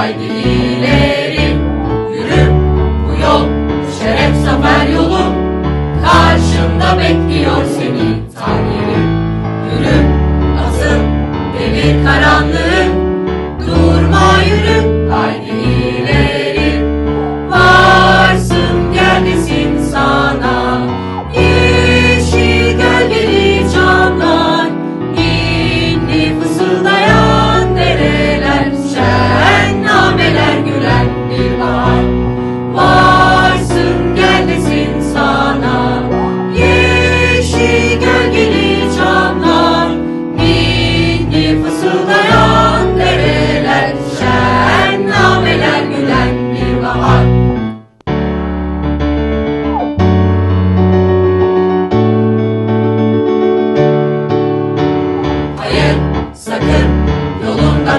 haydi ileri Yürü. Bu yol şeref zafer yolu. Karşında bekliyor seni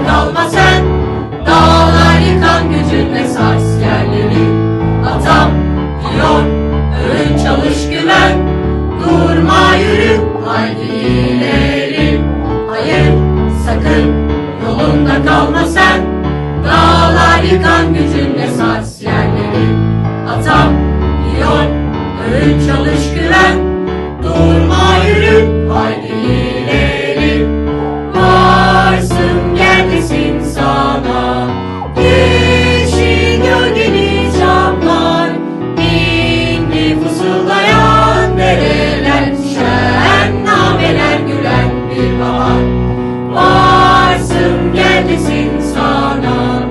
kalma sen. Dağlar yıkan gücünle sars yerleri. Atam diyor öğün çalış güven Durma yürü haydi ileri Hayır sakın yolunda kalma sen. Dağlar yıkan gücünle sars yerleri. Atam diyor öğün çalış güven Durma yürü haydi Varsım gelsin sana.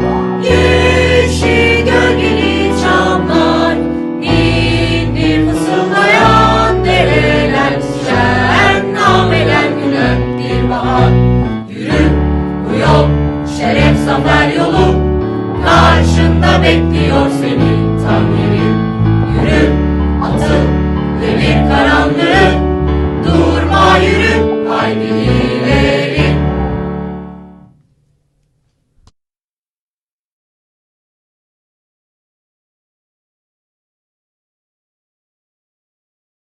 Yeşil gölgeli çamlar Ninni fısıldayan dereler Şen nameler bir bahar. Yürü bu yol yolu Karşında bekliyor seni tanrım Yürü atıl demir karanlığı Durma yürü kalbini